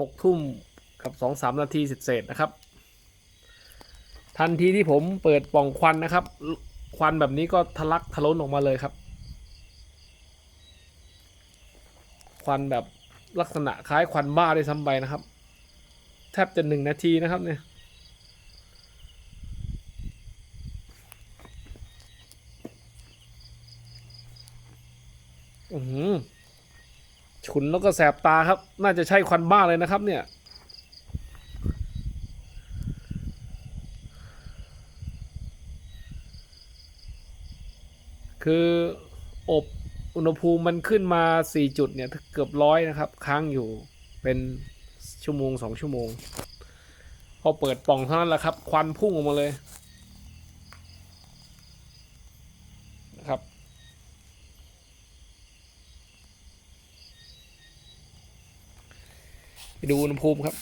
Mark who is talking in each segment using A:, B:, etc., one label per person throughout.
A: หกทุ่มกับสองสามนาทีเสร็จนะครับ ทันทีที่ผมเปิดป่องควันนะครับ ควันแบบนี้ก็ทะลักทะล้นออกมาเลยครับ ควันแบบลักษณะคล้ายควันบ้าได้วยซ้ำไปนะครับ แทบจะหนึ่งนาทีนะครับเนี่ยอือหือ ฉุนแล้วก็แสบตาครับ น่าจะใช่ควันบ้าเลยนะครับเนี่ยคืออบอุณหภูมิมันขึ้นมา 4 จุดเนี่ยเกือบร้อยนะครับ ค้างอยู่เป็นชั่วโมงสองชั่วโมง พอเปิดปล่องเท่านั้นแหละครับ ควันพุ่งออกมาเลยนะครับ ไปดูอุณหภูมิครับ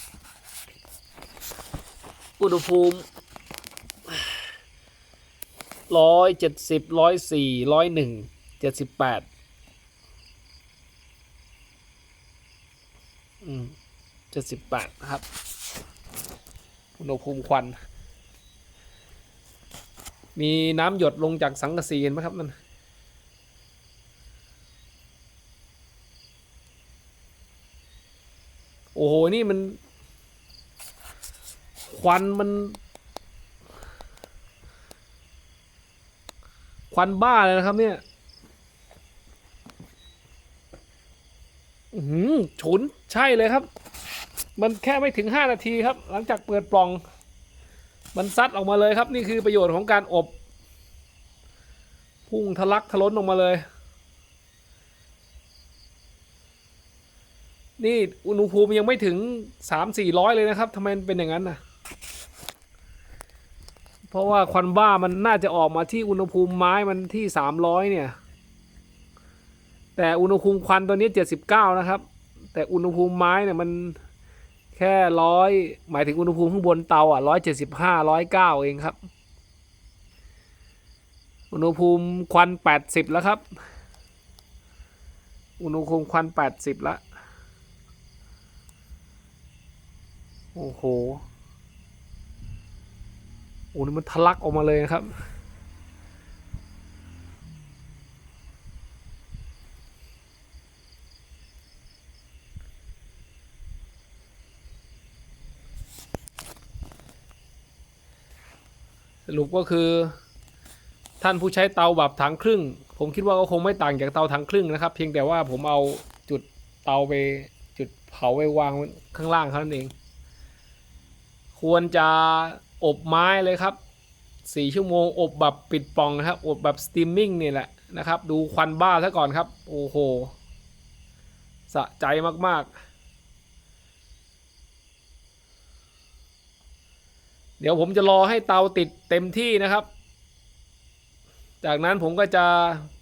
A: อุณหภูมิร้อยเจ็ดสิบร้อยสี่ร้อยหนึ่งเจ็ดสิบแปดอืมเจ็ดสิบแปดนะครับ อุณหภูมิควัน มีน้ำหยดลงจากสังกะสีเห็นไหมครับนั่น โอ้โห นี่มัน ควันมัน ควันบ้าเลยนะครับ เนี่ยหือฉุนใช่เลยครับ มันแค่ไม่ถึงห้านาทีครับ หลังจากเปิดปล่อง มันซัดออกมาเลยครับ นี่คือประโยชน์ของการอบ พุ่งทะลักทะล้นออกมาเลย นี่อุณหภูมิยังไม่ถึงสามสี่ร้อยเลยนะครับทำไมเป็นอย่างนั้นนะเพราะว่าควันบ้ามันน่าจะออกมาที่อุณหภูมิไม้มันที่สามร้อยเนี่ย แต่อุณหภูมิควันตัวนี้เจ็ดสิบเก้านะครับ แต่อุณหภูมิไม้เนี่ยมันแค่ร้อยหมายถึงอุณหภูมิข้างบนเตาอะร้อยเจ็ดสิบห้าร้อยเก้าเองครับ อุณหภูมิควันแปดสิบแล้วครับ อุณหภูมิควันแปดสิบแล้ว โอ้โห โอ้นี่มันทะลักออกมาเลยนะครับ สรุปก็คือ ท่านผู้ใช้เตาแบบถังครึ่ง ผมคิดว่าก็คงไม่ต่างจากเตาถังครึ่งนะครับ เพียงแต่ว่าผมเอาจุดเตาไปจุดเผาไว้วางข้างล่างเท่านั้นเอง ควรจะอบไม้เลยครับสี่ชั่วโมงอบแบบปิดปองนะครับ อบแบบสตรีมมิ่งนี่แหละนะครับ ดูควันบ้าซะก่อนครับ โอ้โห สะใจมาก ๆเดี๋ยวผมจะรอให้เตาติดเต็มที่นะครับ จากนั้นผมก็จะ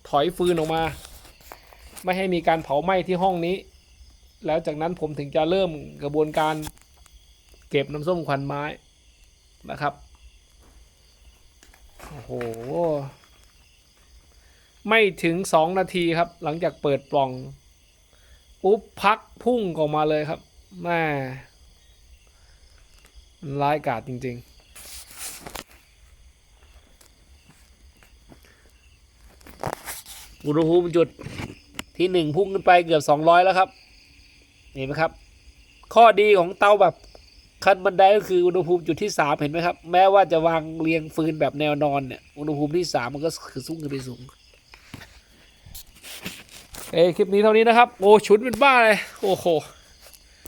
A: ถอยฟืนออกมา ไม่ให้มีการเผาไหม้ที่ห้องนี้ แล้วจากนั้นผมถึงจะเริ่มกระบวนการ เก็บน้ำส้มควันไม้นะครับ โอ้โห ไม่ถึงสองนาทีครับ หลังจากเปิดปล่อง ปุ๊บพักพุ่งออกมาเลยครับแม่ร้ายกาจจริง ๆอุณหภูมิจุดที่หนึ่งพุ่งขึ้นไปเกือบสองร้อยแล้วครับ เห็นไหมครับ ข้อดีของเตาแบบ ขั้นบันไดก็คืออุณหภูมิจุดที่สามเห็นไหมครับ แม้ว่าจะวางเรียงฟืนแบบแนวนอนเนี่ยอุณหภูมิที่สามมันก็คือสูงขึ้นไปสูงเอ้คลิปนี้เท่านี้นะครับ โอ้ชุดเป็นบ้าเลย โอ้โห